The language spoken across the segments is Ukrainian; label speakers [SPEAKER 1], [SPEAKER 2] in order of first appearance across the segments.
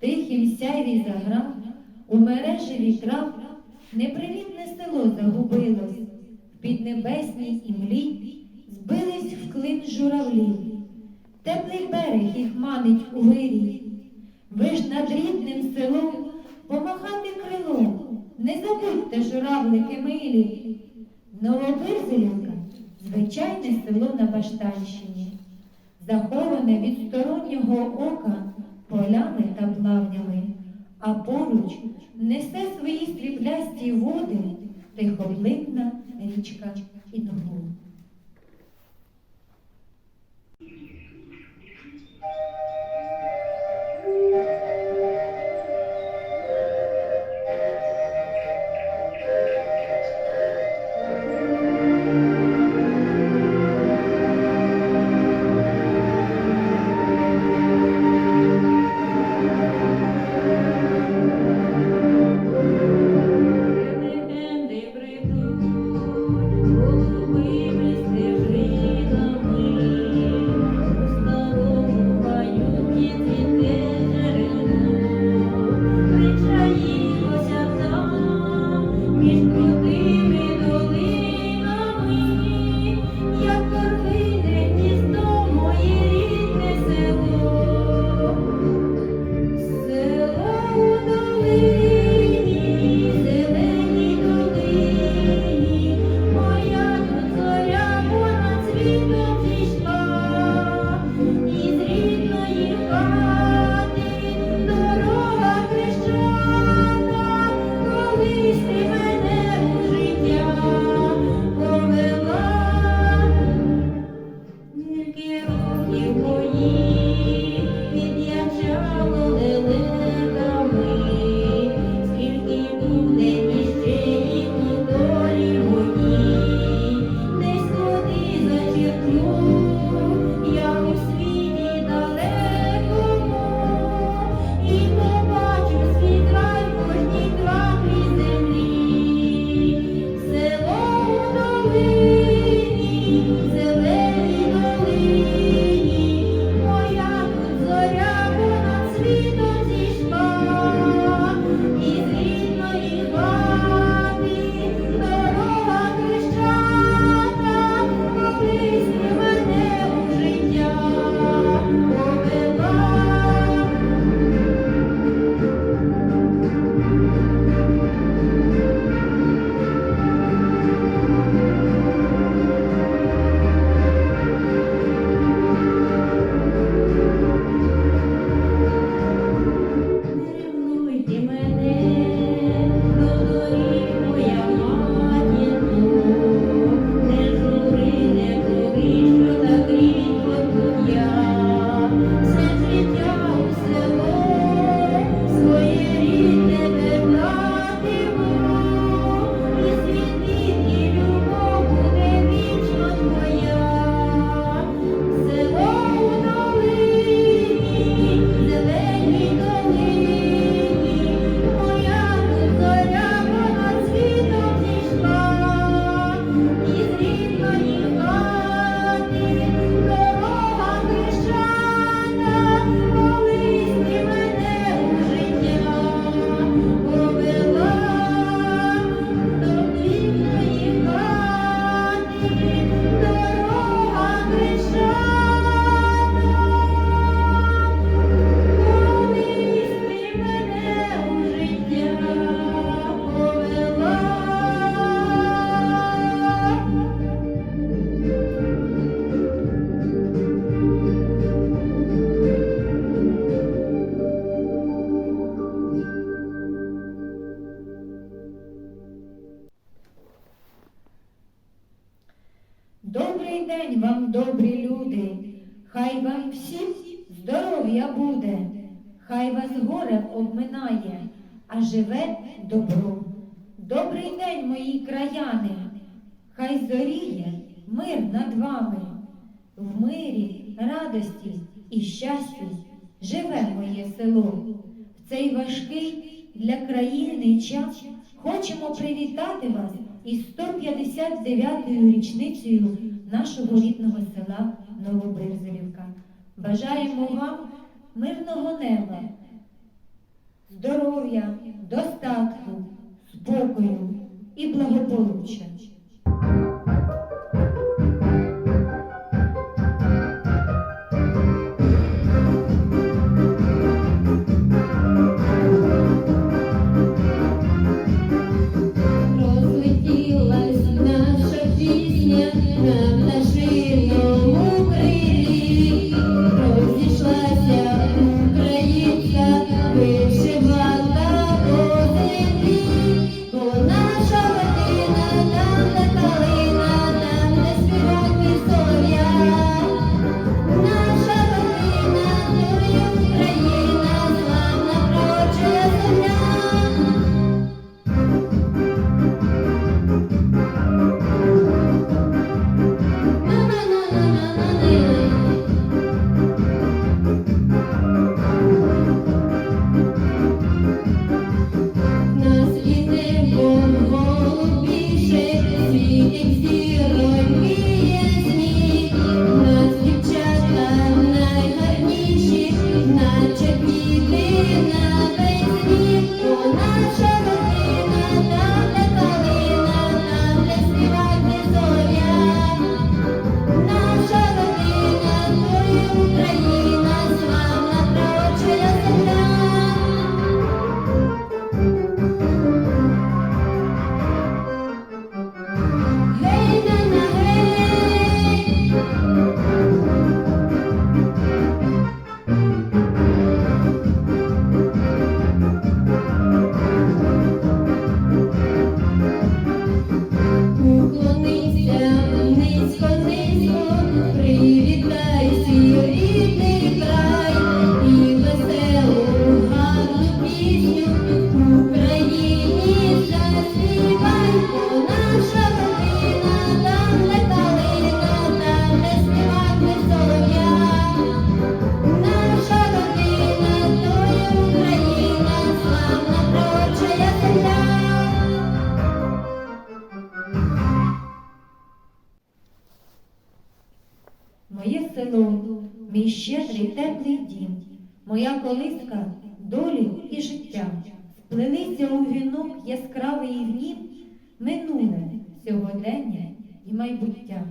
[SPEAKER 1] тихім сяйві заграв, у мережеві трав непривітне село загубилось, в піднебесній імлі збились в клин журавлі, теплий берег їх манить у вирі. Ви ж над рідним селом помахати крилом, не забудьте журавлики милі. Новобирзелівка звичайне село на Баштанщині, заховане від стороннього ока полями та плавнями, а поруч несе свої стріблясті води тихоплинна річка
[SPEAKER 2] і
[SPEAKER 1] Інгул. живе добро. Добрий день, мої краяни, хай зоріє мир над вами. В мирі, радості і щасті живе моє село. В цей важкий для країни час хочемо привітати вас із 159-ю річницею нашого рідного села Новобирзелівка. Бажаємо вам мирного неба, здоров'я достатку, спокою і благополуччя. долі і життя, плелися у вінок яскравий і гнів, минуле сьогодення і майбуття.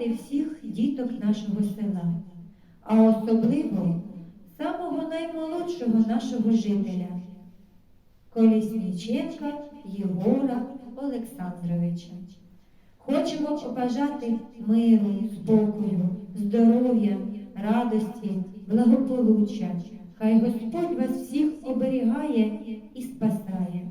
[SPEAKER 2] вітати всіх діток нашого села, а особливо самого наймолодшого нашого жителя Колісніченка Єгора Олександровича. Хочемо побажати миру, спокою, здоров'я, радості, благополуччя. Хай Господь вас всіх оберігає і спасає.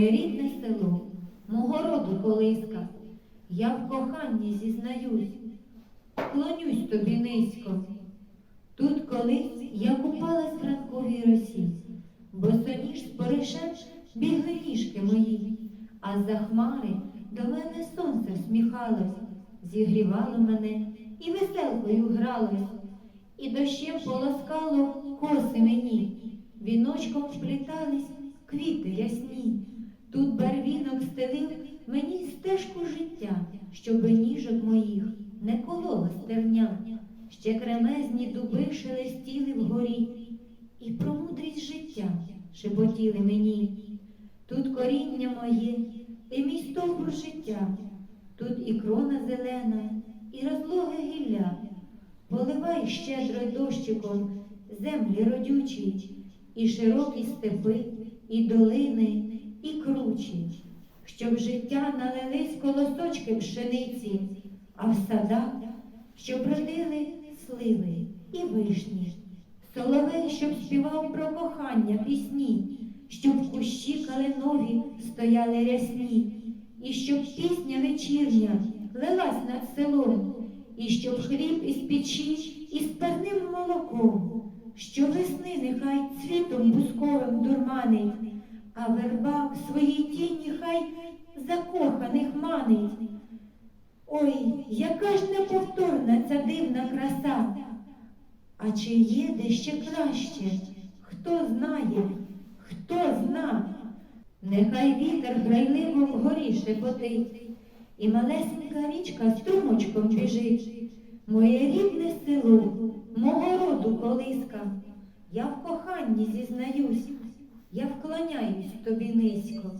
[SPEAKER 2] Моє рідне село, мого роду колиска. Я в коханні зізнаюсь, клонюсь тобі низько. Тут колись я купалась в ранковій росі, бо соніж з поришем бігли ніжки мої, а за хмари до мене сонце всміхалось, зігрівало мене і веселкою гралось, і дощем полоскало коси мені, віночком вплітались квіти ясні. Тут барвінок стелив мені стежку життя, щоби ніжок моїх не колола стерня. Ще кремезні дуби шелестіли вгорі, і про мудрість життя шепотіли мені. Тут коріння моє, і мій стовбур життя, тут і крона зелена, і розлоге гілля. Поливай щедро дощиком землі родючі, і широкі степи, і долини, і кручі, щоб життя налились колосочки пшениці, а в садах, щоб родили сливи і вишні, соловей, щоб співав про кохання пісні, щоб кущі калинові стояли рясні, і щоб пісня вечірня лилась над селом, і щоб хліб із печі із парним молоком, що весни нехай цвітом бусковим дурманить, а верба в своїй тіні хай закоханих манить. Ой, яка ж неповторна ця дивна краса. А чи є де ще краще? Хто знає, хто зна? Нехай вітер грайливо вгорі шепотить, і малесенька річка струмочком біжить. Моє рідне село, мого роду колиска. Я в коханні зізнаюсь, я вклоняюсь тобі низько.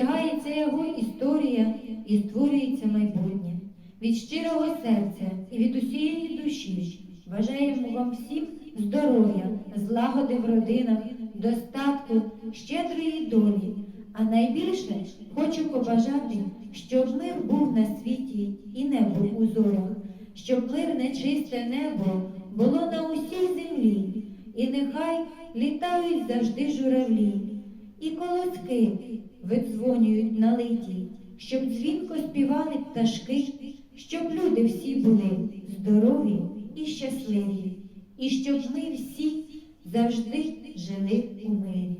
[SPEAKER 2] Зберігається його історія і створюється майбутнє. Від щирого серця і від усієї душі бажаємо вам всім здоров'я, злагоди в родинах, достатку, щедрої долі. А найбільше хочу побажати, щоб мир був на світі і небо у зорях, щоб мирне чисте небо було на усій землі, і нехай літають завжди журавлі, і колоски видзвонюють налиті, щоб дзвінко співали пташки, щоб люди всі були здорові і щасливі, і щоб ми всі завжди жили у мирі.